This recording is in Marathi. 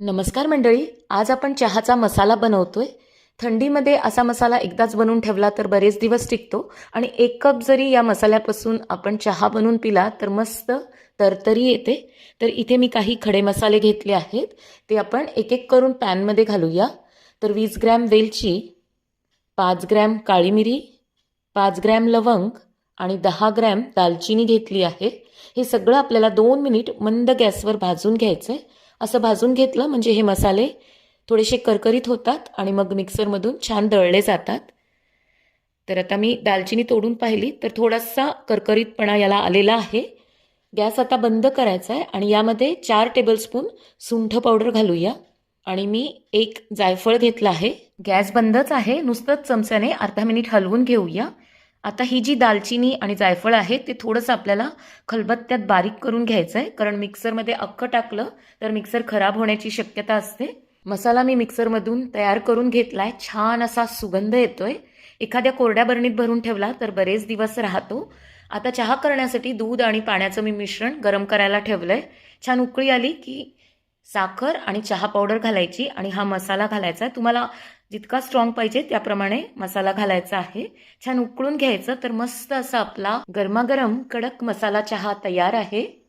नमस्कार मंडळी आज आपण चहाचा मसाला बनवतोय. थंडीमध्ये असा मसाला एकदाच बनवून ठेवला तर बरेच दिवस टिकतो आणि एक कप जरी या मसाल्यापासून आपण चहा बनवून पिला तर मस्त तरतरी येते. तर इथे मी काही खडे मसाले घेतले आहेत. ते आपण एक एक करून पॅनमध्ये घालूया. तर वीस ग्रॅम वेलची पाच ग्रॅम काळी मिरी पाच ग्रॅम लवंग आणि दहा ग्रॅम दालचिनी घेतली आहे. हे सगळं आपल्याला दोन मिनिट मंद गॅसवर भाजून घ्यायचं आहे असं भाजून घेतलं म्हणजे हे मसाले थोडेसे करकरीत होतात आणि मग मिक्सरमधून छान दळले जातात. तर आता मी दालचिनी तोडून पाहिली तर थोडासा करकरीतपणा याला आलेला आहे. गॅस आता बंद करायचा आहे आणि यामध्ये चार टेबलस्पून सुंठ पावडर घालूया. आणि मी एक जायफळ घेतलं आहे. गॅस बंदच आहे नुसतंच चमच्याने अर्धा मिनिट हलवून घेऊया. आता ही जी दालचिनी आणि जायफळ आहे ते थोडंसं आपल्याला खलबत्त्यात बारीक करून घ्यायचं आहे कारण मिक्सरमध्ये अख्खं टाकलं तर मिक्सर खराब होण्याची शक्यता असते. मसाला मी मिक्सरमधून तयार करून घेतला आहे छान असा सुगंध येतोय. एखाद्या कोरड्या बरणीत भरून ठेवला तर बरेच दिवस राहतो. आता चहा करण्यासाठी दूध आणि पाण्याचं मी मिश्रण गरम करायला ठेवलं आहे छान उकळी आली की साखर आणि चहा पावडर घालायची आणि हा मसाला घालायचा आहे. तुम्हाला जितका स्ट्रॉंग पाहिजे त्याप्रमाणे मसाला घालायचा आहे. छान उकळून घ्यायचं तर मस्त असा आपला गरमागरम कडक मसाला चहा तयार आहे.